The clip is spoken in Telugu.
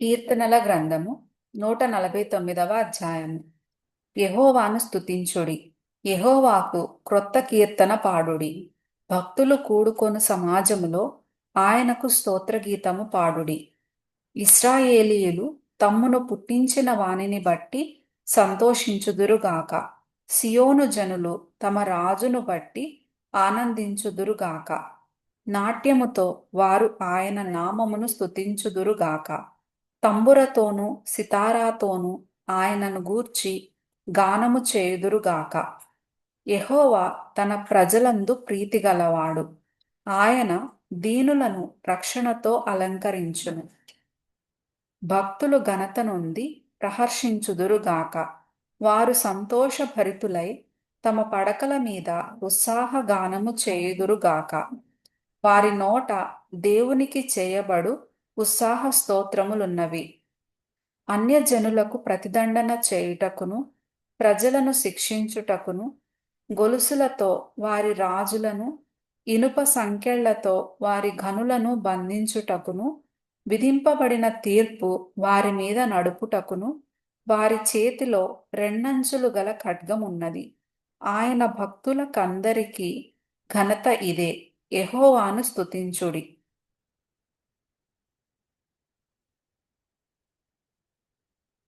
కీర్తనల గ్రంథము నూట నలభై తొమ్మిదవ అధ్యాయము. యహోవాను స్థుతించుడి యహోవాకు క్రొత్త కీర్తన పాడుడి. భక్తులు కూడుకొను సమాజములో ఆయనకు స్తోత్రగీతము పాడుడి. ఇస్రాయేలీయులు తమ్మును పుట్టించిన వానిని బట్టి సంతోషించుదురుగాక. సియోను జనులు తమ రాజును బట్టి ఆనందించుదురుగాక. నాట్యముతో వారు ఆయన నామమును స్తుతించుదురుగాక. తంబురతోనూ సితారాతోనూ ఆయనను గూర్చి గానము చేయుదురుగాక యహోవా తన ప్రజలందు ప్రీతిగలవాడు ఆయన దీనులను రక్షణతో అలంకరించును. భక్తులు ఘనత నొంది ప్రహర్షించుదురుగాక వారు సంతోషభరితులై తమ పడకల మీద ఉత్సాహగానము చేయుదురుగాక వారి నోట దేవునికి చేయబడు ఉత్సాహ స్తోత్రములున్నవి అన్యజనులకు ప్రతిదండన చేయుటకును ప్రజలను శిక్షించుటకును గొలుసులతో వారి రాజులను ఇనుప సంఖ్యళ్ళతో వారి ఘనులను బంధించుటకును విధింపబడిన తీర్పు వారి మీద నడుపుటకును వారి చేతిలో రెండంచులు గల ఖడ్గమున్నది. ఆయన భక్తులకందరికీ ఘనత ఇదే. యహోవాను స్తుతించుడి.